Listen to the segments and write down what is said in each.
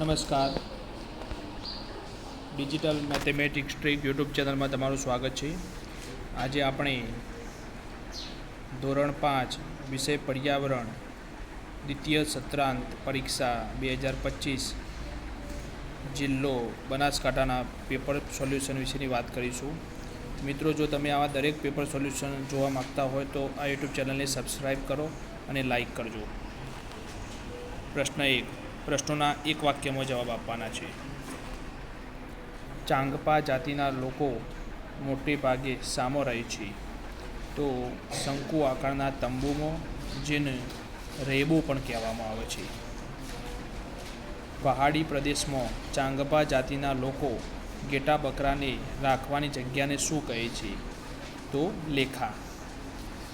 નમસ્કાર. Digital mathematics trick YouTube ચેનલમાં તમારું સ્વાગત છે. આજે આપણે ધોરણ પાંચ, વિષય પર્યાવરણ, દ્વિતીય સત્રાંત પરીક્ષા બે હજાર પચીસ જિલ્લો બનાસકાંઠાના પેપર સોલ્યુશન વિશેની વાત કરીશું. મિત્રો, જો તમે આવા દરેક પેપર સોલ્યુશન જોવા માગતા હોય તો આ યુટ્યુબ ચેનલને સબસ્ક્રાઈબ કરો અને લાઈક કરજો. પ્રશ્ન એક પ્રશ્નોના એક વાક્યમાં જવાબ આપવાના છે. ચાંગપા જાતિના લોકો મોટે ભાગે સામો રહે છે. તો શંકુ આકારના તંબુમાં જેને રેબો પણ કહેવામાં આવે છે. પહાડી પ્રદેશમાં ચાંગપા જાતિના લોકો ઘેટા બકરાને રાખવાની જગ્યાને શું કહે છે? તો લેખા.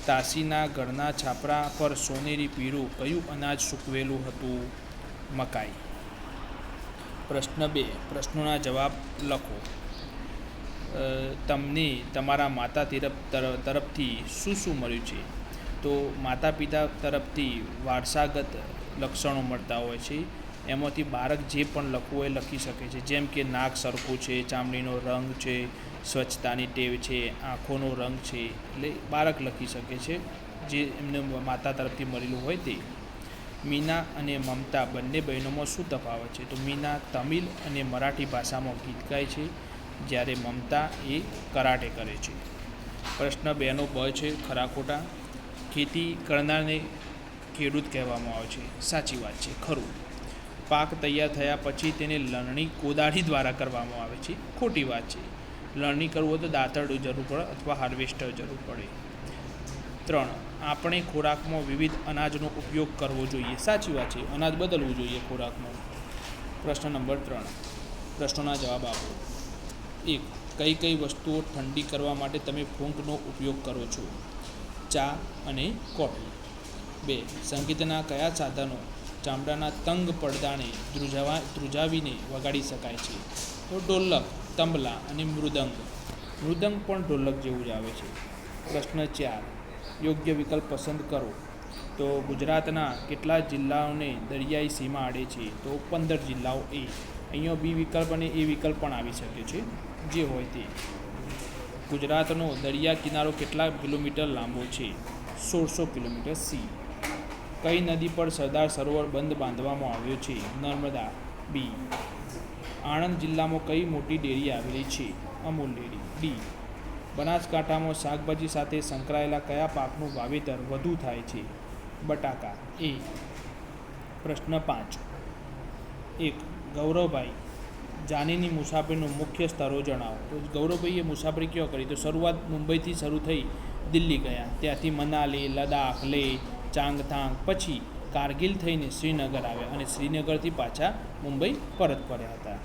તાસીના ઘરના છાપરા પર સોનેરી પીળું કયું અનાજ સૂકવેલું હતું? મકાઈ. પ્રશ્ન બે, પ્રશ્નોના જવાબ લખો. તમને તમારા માતા તરફ તરફથી શું શું મળ્યું છે? તો માતા પિતા તરફથી વારસાગત લક્ષણો મળતા હોય છે. એમાંથી બાળક જે પણ લખવું એ લખી શકે છે. જેમ કે નાક સરખું છે, ચામડીનો રંગ છે, સ્વચ્છતાની ટેવ છે, આંખોનો રંગ છે. એટલે બાળક લખી શકે છે. જે એમને માતા તરફથી મળેલું હોય તે. મીના અને મમતા બંને બહેનોમાં શું તફાવત છે? તો મીના તમિલ અને મરાઠી ભાષામાં ગીત ગાય છે, જ્યારે મમતા એ કરાટે કરે છે. પ્રશ્ન બેનો બ છે ખરા ખોટા ખેતી કરનારને ખેડૂત કહેવામાં આવે છે. સાચી વાત છે, ખરું. પાક તૈયાર થયા પછી તેને લણણી કોદાળી દ્વારા કરવામાં આવે છે. ખોટી વાત છે. લણણી કરવું હોય તો દાંતરડું જરૂર પડે અથવા હાર્વેસ્ટર જરૂર પડે. ત્રણ. આપણે ખોરાકમાં વિવિધ અનાજનો ઉપયોગ કરવો જોઈએ. સાચી વાત છે. અનાજ બદલવું જોઈએ ખોરાકમાં. પ્રશ્ન નંબર ત્રણ. પ્રશ્નોના જવાબ આપો. એક. કઈ કઈ વસ્તુઓ ઠંડી કરવા માટે તમે ફૂંકનો ઉપયોગ કરો છો? ચા અને કોફી. બે. સંગીતના કયા સાધનો ચામડાના તંગ પડદાને ધ્રુજાવા, ધ્રુજાવીને વગાડી શકાય છે? તો ઢોલક, તબલા અને મૃદંગ. મૃદંગ પણ ઢોલક જેવું જ આવે છે. પ્રશ્ન ચાર. યોગ્ય વિકલ્પ પસંદ કરો. તો ગુજરાતના કેટલા જિલ્લાઓને દરિયાઈ સીમા આડે છે. તો પંદર જિલ્લાઓ એ. અહીંયા બી વિકલ્પ અને એ વિકલ્પ પણ આવી શકે છે. જે હોય તે. ગુજરાતનો દરિયા કિનારો કેટલા કિલોમીટર લાંબો છે. સોળસો કિલોમીટર સી. કઈ નદી પર સરદાર સરોવર બંધ બાંધવામાં આવ્યો છે? નર્મદા. બી. આણંદ જિલ્લામાં કઈ મોટી ડેરી આવેલી છે? અમૂલ ડેરી. ડી. બનાસકાંઠામાં શાકભાજી સાથે સંકળાયેલા કયા પાકનું વાવેતર વધુ થાય છે? બટાકા એ પ્રશ્ન પાંચ. એક, ગૌરવભાઈ જાનીની મુસાફરીનું મુખ્ય સ્તરો જણાવો. તો ગૌરવભાઈએ મુસાફરી કયો કરી? તો શરૂઆત મુંબઈથી શરૂ થઈ દિલ્હી ગયા. ત્યાંથી મનાલી લદાખ લેહ ચાંગથાંગ, પછી કારગિલ થઈને શ્રીનગર આવ્યા અને શ્રીનગરથી પાછા મુંબઈ પરત ફર્યા હતા.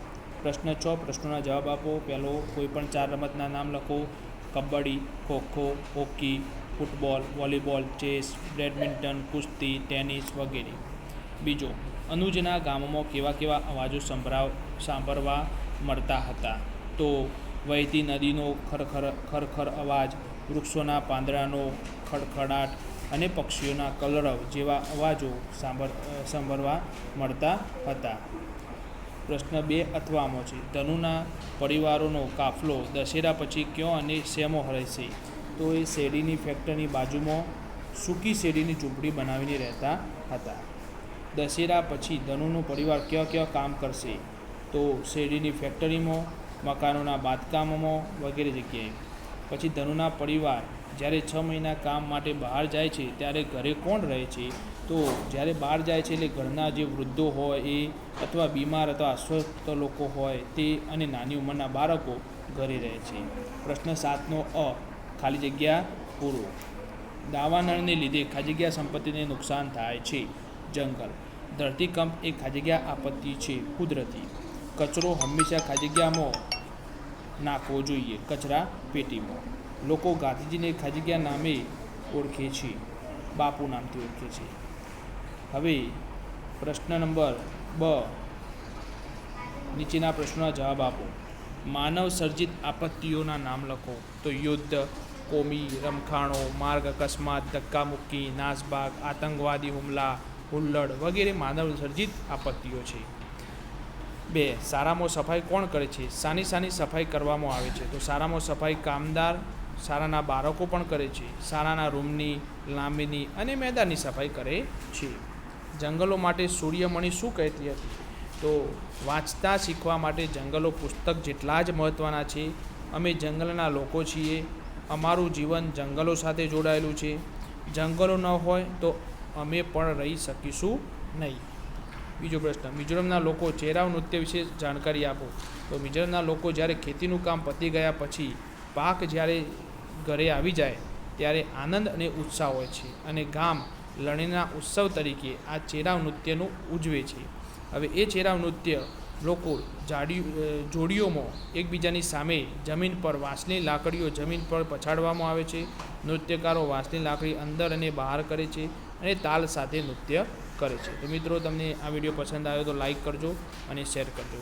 પ્રશ્ન છ, પ્રશ્નોના જવાબ આપો. પહેલો, કોઈ પણ ચાર રમતના નામ લખો. Kabaddi, kho kho, hockey, football, volleyball, chess, badminton, કુસ્તી, ટેનિસ વગેરે. બીજો, અનુજના ગામમાં કેવા કેવા અવાજો સંભળાવ, સાંભળવા મળતા હતા? તો, વહેતી નદીનો ખરખર ખરખર અવાજ, વૃક્ષોના પાંદડાનો ખડખડાટ અને પક્ષીઓના કલરવ જેવા અવાજો સાંભળ સાંભળવા મળતા હતા. પ્રશ્ન બે અથવામાં છે. ધનુના પરિવારોનો કાફલો દશેરા પછી ક્યો અને શેમો રહેશે? તો એ શેરડીની ફેક્ટરીની બાજુમાં સૂકી શેરડીની ઝૂંપડી બનાવીને રહેતા હતા. દશેરા પછી ધનુનો પરિવાર ક્યાં ક્યાં કામ કરશે? તો શેરડીની ફેક્ટરીમાં, મકાનોના બાંધકામમાં વગેરે જગ્યાએ. પછી ધનુના પરિવાર જ્યારે છ મહિના કામ માટે બહાર જાય છે, ત્યારે ઘરે કોણ રહે છે? તો જ્યારે બહાર જાય છે એટલે ઘરના જે વૃદ્ધો હોય એ અથવા બીમાર અથવા અસ્વસ્થ લોકો હોય તે અને નાની ઉંમરના બાળકો ઘરે રહે છે. પ્રશ્ન સાતનો અ, ખાલી જગ્યા પૂરો. દાવાનળને લીધે ખાલી જગ્યા સંપત્તિને નુકસાન થાય છે. જંગલ. ધરતીકંપ એ ખાલી જગ્યા આપત્તિ છે, કુદરતી. કચરો હંમેશા ખાલી જગ્યામાં નાખવો જોઈએ, કચરા પેટીમાં. લોકો ગાંધીજીને ખાલી જગ્યા નામે ઓળખે છે. બાપુ નામથી ઓળખે છે. હવે પ્રશ્ન નંબર બ. નીચેના પ્રશ્નોના જવાબ આપો. માનવ સર્જિત આપત્તિઓના નામ લખો. તો યુદ્ધ, કોમી, રમખાણો, માર્ગ અકસ્માત, ધક્કામુક્કી નાસભાગ આતંકવાદી હુમલા, હુલ્લડ વગેરે માનવ સર્જિત આપત્તિઓ છે. બે, સારામાં સફાઈ કોણ કરે છે? સાની સાની સફાઈ કરવામાં આવે છે. તો સારામાં સફાઈ કામદાર શાળાના બાળકો પણ કરે છે. શાળાના રૂમની, લાંબીની અને મેદાનની સફાઈ કરે છે. જંગલો માટે સૂર્યમણિ શું કહેતી હતી? તો વાંચતા શીખવા માટે જંગલો પુસ્તક જેટલા જ મહત્ત્વના છે. અમે જંગલના લોકો છીએ. અમારું જીવન જંગલો સાથે જોડાયેલું છે. જંગલો ન હોય તો અમે પણ રહી શકીશું નહીં. બીજો પ્રશ્ન, મિઝોરમના લોકો ચેરાવ નૃત્ય વિશે જાણકારી આપો. તો મિઝોરમના લોકો જ્યારે ખેતીનું કામ પતી ગયા પછી પાક જ્યારે ઘરે આવી જાય, ત્યારે આનંદ અને ઉત્સાહ હોય છે અને ગામ લણણીના ઉત્સવ તરીકે આ ચેરાવ નૃત્યનું ઉજવે છે. હવે એ ચેરાવ નૃત્ય લોકો જાડી જોડીઓમાં એકબીજાની સામે જમીન પર વાંસની લાકડીઓ જમીન પર પછાડવામાં આવે છે, નૃત્યકારો વાંસની લાકડી અંદર અને બહાર કરે છે અને તાલ સાથે નૃત્ય કરે છે. તો મિત્રો, તમને આ વીડિયો પસંદ આવ્યો તો લાઈક કરજો અને શેર કરજો.